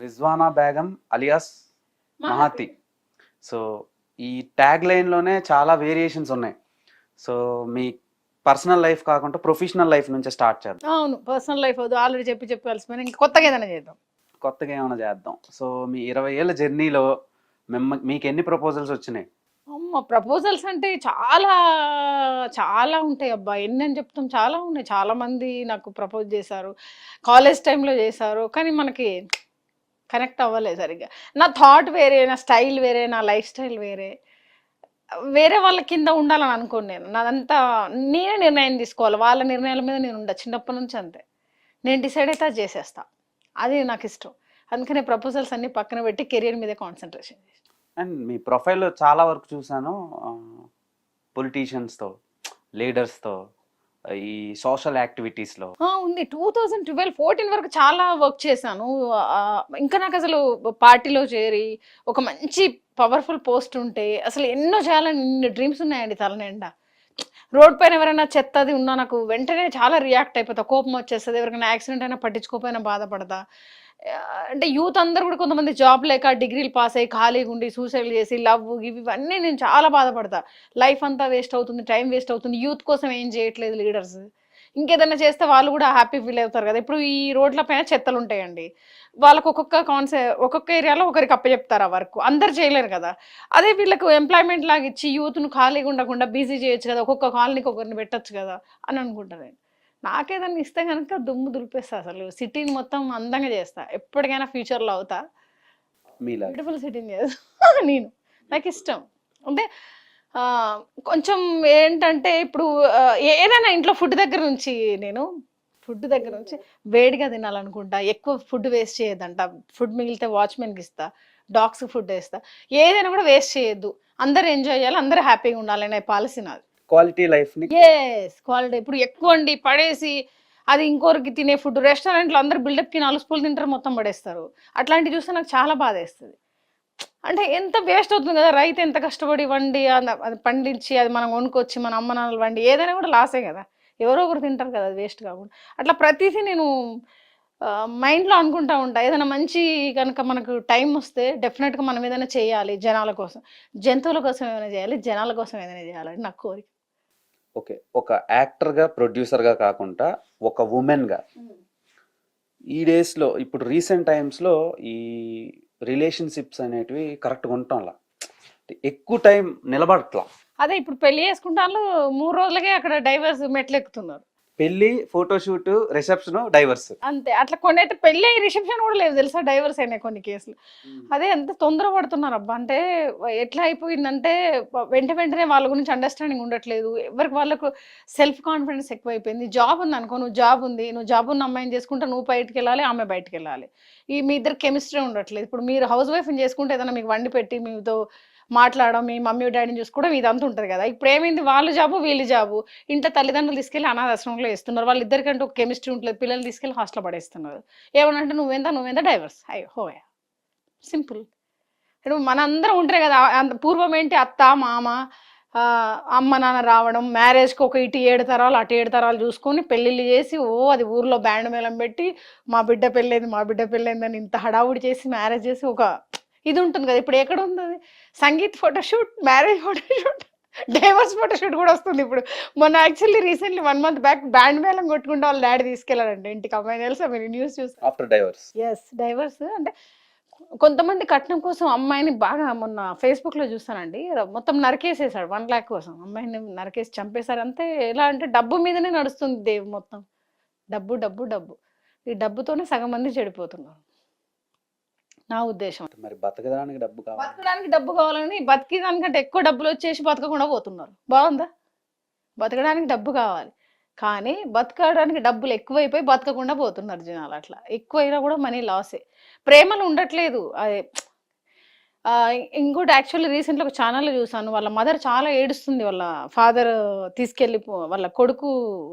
Rizwana Begum alias Mahathi. So ఈ tag లైన్లోనే చాలా వేరియేషన్స్ ఉన్నాయి. సో మీ పర్సనల్ లైఫ్ కాకుండా ప్రొఫెషనల్ లైఫ్ నుంచి స్టార్ట్ చేద్దాం. అవును పర్సనల్ లైఫ్ వద్దు. ఆల్రెడీ చెప్పి చెప్పి కలిసిపోయినా ఇంకా కొత్తగా ఏదైనా చేద్దాం. కొత్తగా ఏమైనా చేద్దాం. సో మీ ఇరవై ఏళ్ళ జర్నీలో మిమ్మ మీకు ఎన్ని ప్రపోజల్స్ వచ్చినాయి? అమ్మ ప్రపోజల్స్ అంటే చాలా చాలా ఉంటాయి అబ్బా. ఎన్ని అని చెప్తాం? చాలా ఉన్నాయి. చాలా మంది నాకు ప్రపోజ్ చేశారు. కాలేజ్ టైంలో చేశారు. కానీ మనకి కనెక్ట్ అవ్వలేదు సరిగ్గా. నా థాట్ వేరే నా స్టైల్ వేరే నా లైఫ్ స్టైల్ వేరే. వేరే వాళ్ళ కింద ఉండాలని అనుకోను నేను. నాదంతా నేనే నిర్ణయం తీసుకోవాలి. వాళ్ళ నిర్ణయాల మీద నేను ఉండ. చిన్నప్పటి నుంచి అంతే. నేను డిసైడ్ అయితే అది చేసేస్తా. అది నాకు ఇష్టం. అందుకనే ప్రపోజల్స్ అన్ని పక్కన పెట్టి కెరియర్ మీదే కాన్సన్ట్రేషన్ అండ్ మీ ప్రొఫైల్లో చాలా వరకు చూసాను పొలిటీషియన్స్తో లీడర్స్తో ఈ సోషల్ యాక్టివిటీస్లో ఉంది. టూ థౌజండ్ ట్వెల్వ్ ఫోర్టీన్ వరకు చాలా వర్క్ చేశాను. ఇంకా నాకు అసలు పార్టీలో చేరి ఒక మంచి పవర్ఫుల్ పోస్ట్ ఉంటే అసలు ఎన్నో చేయాలని డ్రీమ్స్ ఉన్నాయండి తల నిండా. రోడ్ పైన ఎవరైనా చెత్త అది ఉన్నా నాకు వెంటనే చాలా రియాక్ట్ అయిపోతా. కోపం వచ్చేస్తుంది ఎవరికైనా యాక్సిడెంట్ అయినా పట్టించుకోకపోయినా బాధపడతా. అంటే యూత్ అందరు కూడా కొంతమంది జాబ్ లేక డిగ్రీలు పాస్ అయ్యి ఖాళీగా ఉండి సూసైడ్ చేసి లవ్ ఇవి ఇవన్నీ నేను చాలా బాధపడతా. లైఫ్ అంతా వేస్ట్ అవుతుంది టైం వేస్ట్ అవుతుంది. యూత్ కోసం ఏం చేయట్లేదు లీడర్స్. ఇంకేదైనా చేస్తే వాళ్ళు కూడా హ్యాపీ ఫీల్ అవుతారు కదా. ఇప్పుడు ఈ రోడ్ల పైన చెత్తలు ఉంటాయండి. వాళ్ళకు ఒక్కొక్క కాన్సెప్ట్ ఒక్కొక్క ఏరియాలో ఒకరికి అప్పచెప్తారు ఆ వర్క్. అందరు చేయలేరు కదా. అదే వీళ్ళకు ఎంప్లాయ్మెంట్ లాగా ఇచ్చి యూత్ను ఖాళీగా ఉండకుండా బిజీ చేయొచ్చు కదా. ఒక్కొక్క కాలనీకి ఒకరిని పెట్టొచ్చు కదా అని అనుకుంటాను నాకేదన్నా ఇస్తే కనుక దుమ్ము దులిపేస్తా అసలు. సిటీని మొత్తం అందంగా చేస్తా. ఎప్పటికైనా ఫ్యూచర్లో అవుతా. బ్యూటిఫుల్ సిటీని చేస్తా. నేను. నాకు ఇష్టం అంటే కొంచెం ఏంటంటే ఇప్పుడు ఏదైనా ఇంట్లో ఫుడ్ దగ్గర నుంచి నేను ఫుడ్ దగ్గర నుంచి వేడిగా తినాలనుకుంటా. ఎక్కువ ఫుడ్ వేస్ట్ చేయొద్దంట. ఫుడ్ మిగిలితే వాచ్మెన్కి ఇస్తా. డాగ్స్కి ఫుడ్ వేస్తా. ఏదైనా కూడా వేస్ట్ చేయొద్దు. అందరూ ఎంజాయ్ చేయాలి. అందరూ హ్యాపీగా ఉండాలి అనే పాలసీ నాది. క్వాలిటీ లైఫ్ ఎస్ క్వాలిటీ ఇప్పుడు ఎక్కువ అండి పడేసి అది ఇంకోరికి తినే ఫుడ్ రెస్టారెంట్లో అందరు బిల్డప్కి నాలుగు స్పూలు తింటారు మొత్తం పడేస్తారు. అట్లాంటివి చూస్తే నాకు చాలా బాధ వేస్తుంది అంటే ఎంత వేస్ట్ అవుతుంది కదా రైతు ఎంత కష్టపడి వండి అది పండించి అది మనం కొనుక్కొచ్చి మన అమ్మ నాన్నలు వండి ఏదైనా కూడా లాసే కదా. ఎవరో ఒకరు తింటారు కదా అది వేస్ట్ కాకుండా. అట్లా ప్రతిదీ నేను మైండ్లో అనుకుంటా ఉంటా. ఏదైనా మంచి కనుక మనకు టైం వస్తే డెఫినెట్గా మనం ఏదైనా చేయాలి జనాల కోసం. జంతువుల కోసం ఏమైనా చేయాలి జనాల కోసం ఏదైనా చేయాలని నా కోరిక. ఓకే. ఒక యాక్టర్గా ప్రొడ్యూసర్గా కాకుండా ఒక ఉమెన్గా. ఈ డేస్లో ఇప్పుడు రీసెంట్ టైమ్స్లో ఈ రిలేషన్షిప్స్ అనేటివి కరెక్ట్గా ఉంటాంలా ఎక్కువ టైం నిలబడట్లా. అదే ఇప్పుడు పెళ్ళి చేసుకుంటాను మూడు రోజులకే అక్కడ డైవర్స్ మెట్లు ఎక్కుతున్నారు పెళ్ళి ఫోటోషూట్ రిసెప్షన్ డైవర్స్ అంతే. అట్లా కొన్ని అయితే పెళ్ళి రిసెప్షన్ కూడా లేదు తెలుసా? డైవర్స్ అయినాయి కొన్ని కేసులు. అదే ఎంత తొందర పడుతున్నారు అబ్బా అంటే ఎట్లా అయిపోయిందంటే వెంట వెంటనే వాళ్ళ గురించి అండర్స్టాండింగ్ ఉండట్లేదు. ఎవరికి వాళ్ళకు సెల్ఫ్ కాన్ఫిడెన్స్ ఎక్కువైపోయింది. జాబ్ ఉంది అనుకో నువ్వు జాబ్ ఉంది. నువ్వు జాబ్ ఉన్న అమ్మాయిని చేసుకుంటే నువ్వు బయటికి వెళ్ళాలి ఆమె బయటికి వెళ్ళాలి. ఈ మీ ఇద్దరు కెమిస్ట్రీ ఉండట్లేదు. ఇప్పుడు మీరు హౌస్ వైఫ్ని చేసుకుంటే ఏదైనా మీకు వండి పెట్టి మీతో మాట్లాడడం మీ మమ్మీ డాడీని చూసుకోవడం ఇదంతా ఉంటుంది కదా. ఇప్పుడు ఏమైంది? వాళ్ళు జాబు వీళ్ళు జాబు. ఇంట్లో తల్లిదండ్రులు తీసుకెళ్ళి అనాథాశ్రమంలో వేస్తున్నారు. వాళ్ళు ఇద్దరికంటే ఒక కెమిస్ట్రీ ఉంటుంది. పిల్లలు తీసుకెళ్ళి హాస్టల్ పడేస్తున్నారు. ఏమనంటే నువ్వెంత నువ్వెంత డైవర్స్. అయ్యో హోయా. సింపుల్. ఇప్పుడు మనందరం ఉంటారు కదా అంత పూర్వం ఏంటి? అత్త మామ అమ్మ నాన్న రావడం మ్యారేజ్కి ఒక ఇటు ఏడు తరాలు అటు ఏడు తరాలు చూసుకొని పెళ్ళిళ్ళు చేసి ఓ అది ఊర్లో బ్యాండ్ మేళం పెట్టి మా బిడ్డ పెళ్ళైంది మా బిడ్డ పెళ్ళైందని ఇంత హడావుడి చేసి మ్యారేజ్ చేసి ఒక ఇది ఉంటుంది కదా ఇప్పుడు ఎక్కడ ఉంది అది? Sangeet photoshoot marriage photoshoot divorce photoshoot కూడా వస్తుంది ఇప్పుడు. మొన్న actually recently one month back band మేళం కొట్టుకుంటే వాళ్ళ డాడీ తీసుకెళ్ళాడండి ఇంటికి. అమ్మాయి తెలుసా మీరు న్యూస్ చూసి ఆఫ్టర్ డైవర్స్ ఎస్ డైవర్స్ అంటే కొంతమంది కట్నం కోసం అమ్మాయిని బాగా మొన్న ఫేస్బుక్లో చూస్తానండి. మొత్తం నరికేసేసాడు వన్ ల్యాక్ కోసం. అమ్మాయిని నరికేసి చంపేశారు. అంతే ఎలా అంటే డబ్బు మీదనే నడుస్తుంది దేవు మొత్తం. డబ్బు డబ్బు డబ్బు. ఈ డబ్బుతోనే సగం మంది చెడిపోతున్నారు. నా ఉద్దేశం. మరి బతకడానికి డబ్బు కావాలి. బతకడానికి డబ్బు కావాలని బతికేదానికంటే ఎక్కువ డబ్బులు వచ్చేసి బతకకుండా పోతున్నారు. బాగుందా? బతకడానికి డబ్బు కావాలి. కానీ బతకడానికి డబ్బులు ఎక్కువైపోయి బతకకుండా పోతున్నారు జనాలు అట్లా. ఎక్కువైనా కూడా మనీ లాసే. ప్రేమలు ఉండట్లేదు. అదే ఇంకోటి యాక్చువల్లీ రీసెంట్గా ఒక ఛానల్లో చూసాను. వాళ్ళ మదర్ చాలా ఏడుస్తుంది వాళ్ళ ఫాదర్ తీసుకెళ్ళి వాళ్ళ కొడుకు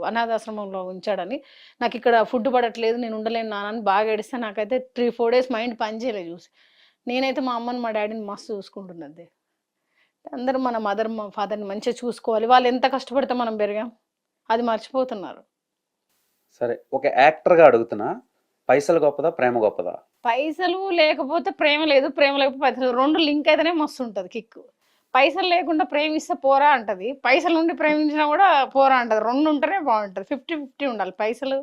అనాథాశ్రమంలో ఉంచాడని. నాకు ఇక్కడ ఫుడ్ పడట్లేదు నేను ఉండలేను నానని బాగా ఏడిస్తే నాకైతే త్రీ ఫోర్ డేస్ మైండ్ పనిచేయలేదు చూసి. నేనైతే మా అమ్మని మా డాడీని మస్తు చూసుకుంటున్నది. అందరూ మన మదర్ మా ఫాదర్ని మంచిగా చూసుకోవాలి. వాళ్ళు ఎంత కష్టపడితే మనం పెరిగాం. అది మర్చిపోతున్నారు. సరే ఒక యాక్టర్గా అడుగుతున్నా. పైసలు గొప్పదా ప్రేమ గొప్పదా? పైసలు లేకపోతే ప్రేమ లేదు ప్రేమ లేకపోతే పైసలు రెండు లింక్ అయితేనే మస్తు ఉంటుంది కిక్. పైసలు లేకుండా ప్రేమిస్తే పోరా అంటది. పైసలు నుండి ప్రేమించినా కూడా పోరా అంటది. రెండు ఉంటేనే బాగుంటుంది. ఫిఫ్టీ ఫిఫ్టీ ఉండాలి. పైసలు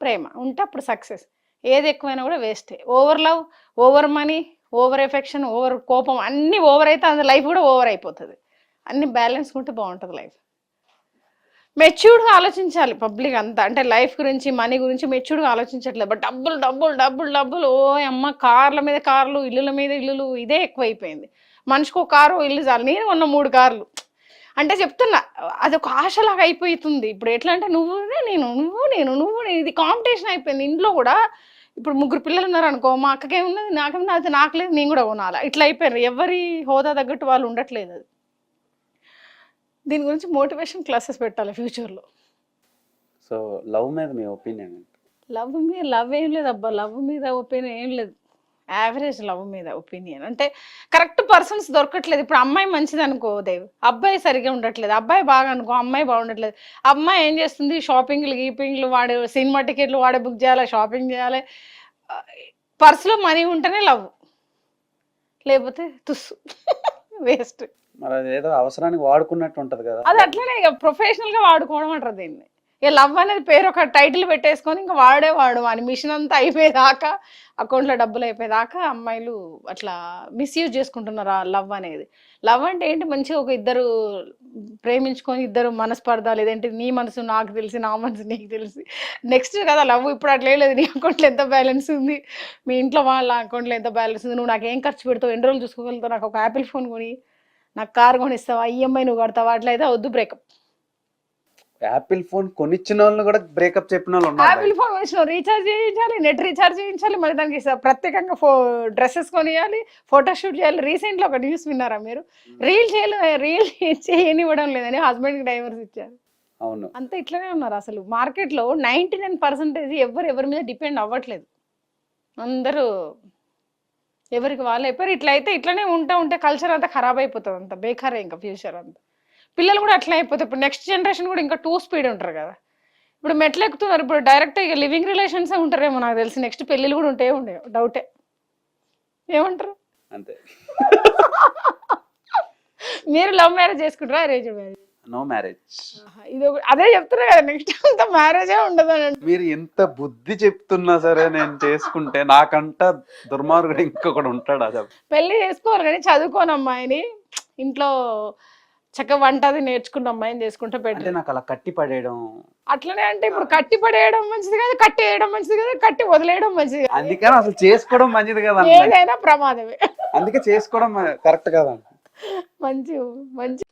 ప్రేమ ఉంటే అప్పుడు సక్సెస్. ఏది ఎక్కువైనా కూడా వేస్టే. Over love over money over affection over కోపం అన్నీ ఓవర్ అయితే అందులో లైఫ్ కూడా ఓవర్ అయిపోతుంది. అన్ని బ్యాలెన్స్ ఉంటే బాగుంటుంది లైఫ్. మెచ్యూర్డ్గా ఆలోచించాలి పబ్లిక్ అంతా. అంటే లైఫ్ గురించి మనీ గురించి మెచ్యూర్డ్గా ఆలోచించట్లేదు. బట్ డబ్బులు డబ్బులు డబ్బులు డబ్బులు ఓ అమ్మ కార్ల మీద కార్లు ఇల్లుల మీద ఇల్లులు ఇదే ఎక్కువైపోయింది. మనిషికి ఒక కారు ఇల్లు చాలు. నేను ఉన్న మూడు కార్లు. అంటే చెప్తున్నా అది ఒక ఆశలాగా అయిపోతుంది. ఇప్పుడు ఎట్లా అంటే నువ్వునే నేను నువ్వు నేను నువ్వు నేను. ఇది కాంపిటీషన్ అయిపోయింది. ఇంట్లో కూడా ఇప్పుడు ముగ్గురు పిల్లలు ఉన్నారు అనుకో మా అక్కకేమున్నది నాకేమన్నా అది నాకు లేదు నేను కూడా కొనాలి? ఇట్లా అయిపోయారు ఎవరి హోదా తగ్గట్టు వాళ్ళు ఉండట్లేదు అది. దీని గురించి మోటివేషన్ క్లాసెస్ పెట్టాలి ఫ్యూచర్లో. సో లవ్ మీద మీ ఒపీనియన్ లవ్ మీద లవ్ ఏం లేదు అబ్బా. లవ్ మీద ఒపీనియన్ ఏం లేదు. యావరేజ్ లవ్ మీద ఒపీనియన్. అంటే కరెక్ట్ పర్సన్స్ దొరకట్లేదు. ఇప్పుడు అమ్మాయి మంచిది అనుకో దేవ్. అబ్బాయి సరిగా ఉండట్లేదు. అబ్బాయి బాగా అనుకో అమ్మాయి బాగుండట్లేదు. అమ్మాయి ఏం చేస్తుంది? షాపింగ్లు గీపింగ్లు వాడే సినిమా టికెట్లు వాడే బుక్ చేయాలి షాపింగ్ చేయాలి. పర్సులో మనీ ఉంటేనే లవ్. లేకపోతే తుస్సు. వేస్ట్. మరి అది ఏదో అవసరానికి వాడుకున్నట్టు ఉంటది కదా. అది అట్లనే ఇక ప్రొఫెషనల్గా వాడుకోవడం అంటారు దీన్ని. ఇక లవ్ అనేది పేరు ఒక టైటిల్ పెట్టేసుకొని ఇంకా వాడేవాడు అని మిషన్ అంతా అయిపోయేదాకా అకౌంట్లో డబ్బులు అయిపోయేదాకా అమ్మాయిలు అట్లా మిస్యూజ్ చేసుకుంటున్నారు ఆ లవ్ అనేది. లవ్ అంటే ఏంటి? మంచిగా ఒక ఇద్దరు ప్రేమించుకొని ఇద్దరు మనస్పర్ధాలు ఇదేంటి నీ మనసు నాకు తెలిసి నా మనసు నీకు తెలిసి. నెక్స్ట్ కదా లవ్ ఇప్పుడు అట్లా లేదు. నీ అకౌంట్లో ఎంత బ్యాలెన్స్ ఉంది? మీ ఇంట్లో వాళ్ళ అకౌంట్లో ఎంత బ్యాలెన్స్ ఉంది? నువ్వు నాకు ఏం ఖర్చు పెడతావు? ఎన్ని రోజులు చూసుకోగలుగుతావు? నాకు ఒక యాపిల్ ఫోన్ కొని నాకు కార్ కొనిస్తావా ఈఎంఐ నువ్వు కడతావా అట్లయితే వద్దు బ్రేకప్ యాపిల్ ఫోన్ కొనిచ్చిన వాళ్ళు కూడా బ్రేకప్ చెప్పిన వాళ్ళు ఉన్నారు యాపిల్ ఫోన్ వచ్చిన రీఛార్జ్ చేయించాలి నెట్ రీఛార్జ్ చేయించాలి మరి దానికి ప్రత్యేకంగా ఫో డ్రెస్సెస్ కొనియాలి ఫోటో షూట్ చేయాలి. రీసెంట్లో ఒక న్యూస్ విన్నారా మీరు? రీల్ చేయలే రీల్ చేయనివ్వడం లేదని హస్బెండ్కి డైవర్స్ ఇచ్చారు. అవును. అంతా ఇట్లనే ఉన్నారు అసలు. మార్కెట్లో నైన్టీ నైన్ పర్సెంటేజ్ ఎవరు ఎవరి మీద డిపెండ్ అవ్వట్లేదు. అందరూ ఎవరికి వాళ్ళు అయిపోయారు ఇట్లా అయితే ఇట్లనే ఉంటా ఉంటే కల్చర్ అంతా ఖరాబ్ అయిపోతుంది అంత బేకారే ఇంకా ఫ్యూచర్ అంతా. పిల్లలు కూడా అట్లా అయిపోతాయి ఇప్పుడు నెక్స్ట్ జనరేషన్ కూడా ఇంకా టూ స్పీడ్ ఉంటారు కదా. ఇప్పుడు మెట్లు ఎక్కుతున్నారు. ఇప్పుడు డైరెక్ట్ ఇక లివింగ్ రిలేషన్స్ ఉంటారేమో నాకు తెలిసి. నెక్స్ట్ పెళ్ళిళ్ళు కూడా ఉంటే ఉండే. డౌటే ఏమంటారు? అంతే. మీరు లవ్ మ్యారేజ్ చేసుకుంటారా? అరేంజ్ మ్యారేజ్ నో మ్యారేజ్ ఇది అదే చెప్తున్నా కదా నెక్స్ట్ అంత మ్యారేజే ఉండదు అని మీరు ఎంత బుద్ధి చెప్తున్నా సరే నేను చేసుకుంటే నాకంట దుర్మార్గుడు ఇంకొకడు ఉంటాడు అది. పెళ్ళి చేసుకోవాలి కానీ చదువుకోని అమ్మాయిని ఇంట్లో చక్కగా వంట అది నేర్చుకున్న అమ్మాయిని చేసుకుంటే బెటర్ నాకు అలా కట్టి పడేయడం. అట్లనే అంటే ఇప్పుడు కట్టి పడేయడం మంచిది కదా కట్టి వేయడం మంచిది కదా కట్టి వదిలేయడం మంచిది కదా. అందుకని అసలు చేసుకోవడం మంచిది కదా ఏదైనా ప్రమాదమే. అందుకే చేసుకోవడం కరెక్ట్ కదా మంచి మంచి